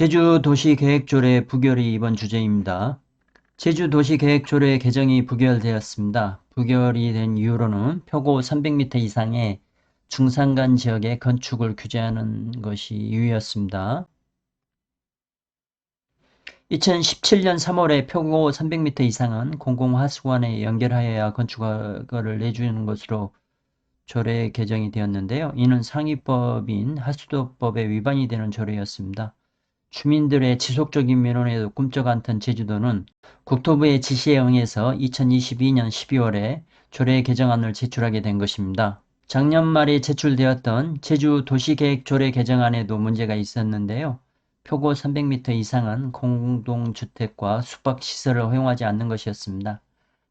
제주 도시계획조례 부결이 이번 주제입니다. 제주 도시계획조례 개정이 부결되었습니다. 부결이 된 이유로는 표고 300m 이상의 중산간 지역의 건축을 규제하는 것이 이유였습니다. 2017년 3월에 표고 300m 이상은 공공하수관에 연결하여야 건축 허가를 내주는 것으로 조례 개정이 되었는데요. 이는 상위법인 하수도법에 위반이 되는 조례였습니다. 주민들의 지속적인 민원에도 꿈쩍 않던 제주도는 국토부의 지시에 응해서 2022년 12월에 조례 개정안을 제출하게 된 것입니다. 작년 말에 제출되었던 제주 도시계획 조례 개정안에도 문제가 있었는데요. 표고 300m 이상은 공동주택과 숙박시설을 허용하지 않는 것이었습니다.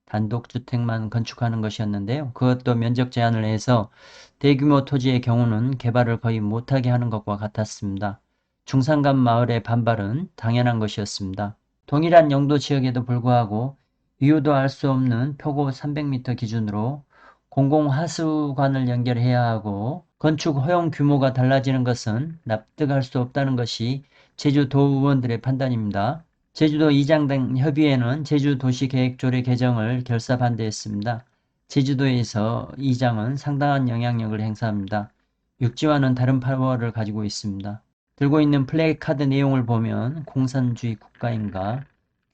단독주택만 건축하는 것이었는데요. 그것도 면적 제한을 해서 대규모 토지의 경우는 개발을 거의 못하게 하는 것과 같았습니다. 중산간 마을의 반발은 당연한 것이었습니다. 동일한 영도 지역에도 불구하고 이유도 알 수 없는 표고 300m 기준으로 공공하수관을 연결해야 하고 건축 허용 규모가 달라지는 것은 납득할 수 없다는 것이 제주도 의원들의 판단입니다. 제주도 이장당 협의회는 제주도시계획조례 개정을 결사 반대했습니다. 제주도에서 이장은 상당한 영향력을 행사합니다. 육지와는 다른 파워를 가지고 있습니다. 들고 있는 플래카드 내용을 보면 공산주의 국가인가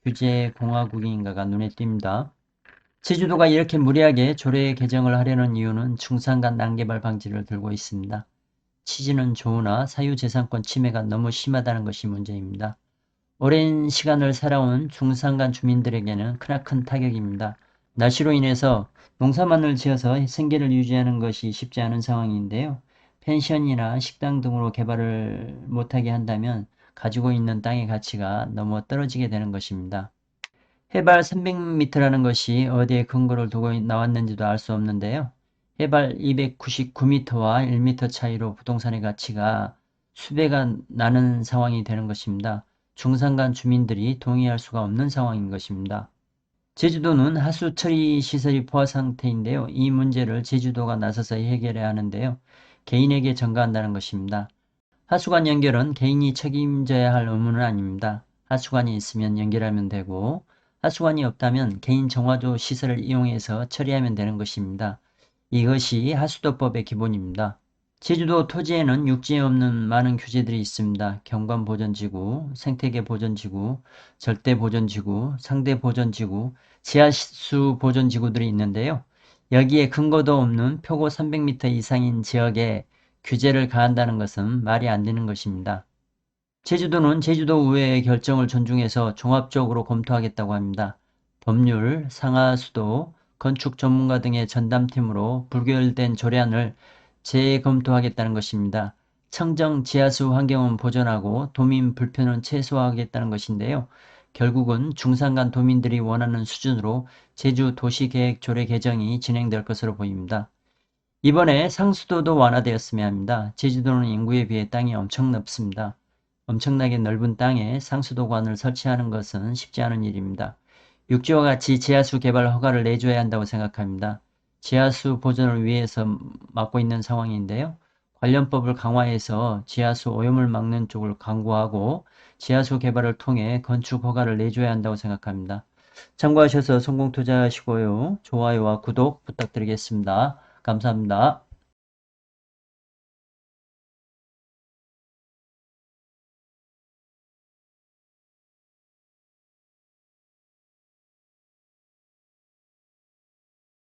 규제 공화국인가가 눈에 띕니다. 제주도가 이렇게 무리하게 조례 개정을 하려는 이유는 중산간 난개발 방지를 들고 있습니다. 취지는 좋으나 사유재산권 침해가 너무 심하다는 것이 문제입니다. 오랜 시간을 살아온 중산간 주민들에게는 크나큰 타격입니다. 날씨로 인해서 농사만을 지어서 생계를 유지하는 것이 쉽지 않은 상황인데요. 펜션이나 식당 등으로 개발을 못하게 한다면 가지고 있는 땅의 가치가 너무 떨어지게 되는 것입니다. 해발 300m라는 것이 어디에 근거를 두고 나왔는지도 알 수 없는데요. 해발 299m와 1m 차이로 부동산의 가치가 수배가 나는 상황이 되는 것입니다. 중산간 주민들이 동의할 수가 없는 상황인 것입니다. 제주도는 하수 처리 시설이 포화 상태인데요. 이 문제를 제주도가 나서서 해결해야 하는데요. 개인에게 전가한다는 것입니다. 하수관 연결은 개인이 책임져야 할 의무는 아닙니다. 하수관이 있으면 연결하면 되고 하수관이 없다면 개인 정화조 시설을 이용해서 처리하면 되는 것입니다. 이것이 하수도법의 기본입니다. 제주도 토지에는 육지에 없는 많은 규제들이 있습니다. 경관보전지구, 생태계보전지구, 절대보전지구, 상대보전지구, 지하수 보전지구들이 있는데요. 여기에 근거도 없는 표고 300m 이상인 지역에 규제를 가한다는 것은 말이 안 되는 것입니다. 제주도는 제주도 의회의 결정을 존중해서 종합적으로 검토하겠다고 합니다. 법률, 상하수도, 건축 전문가 등의 전담팀으로 불결된 조례안을 재검토하겠다는 것입니다. 청정 지하수 환경은 보존하고 도민 불편은 최소화하겠다는 것인데요. 결국은 중산간 도민들이 원하는 수준으로 제주 도시계획 조례 개정이 진행될 것으로 보입니다. 이번에 상수도도 완화되었으면 합니다. 제주도는 인구에 비해 땅이 엄청 넓습니다. 엄청나게 넓은 땅에 상수도관을 설치하는 것은 쉽지 않은 일입니다. 육지와 같이 지하수 개발 허가를 내줘야 한다고 생각합니다. 지하수 보존을 위해서 막고 있는 상황인데요. 관련법을 강화해서 지하수 오염을 막는 쪽을 강구하고 지하수 개발을 통해 건축 허가를 내줘야 한다고 생각합니다. 참고하셔서 성공 투자하시고요. 좋아요와 구독 부탁드리겠습니다. 감사합니다.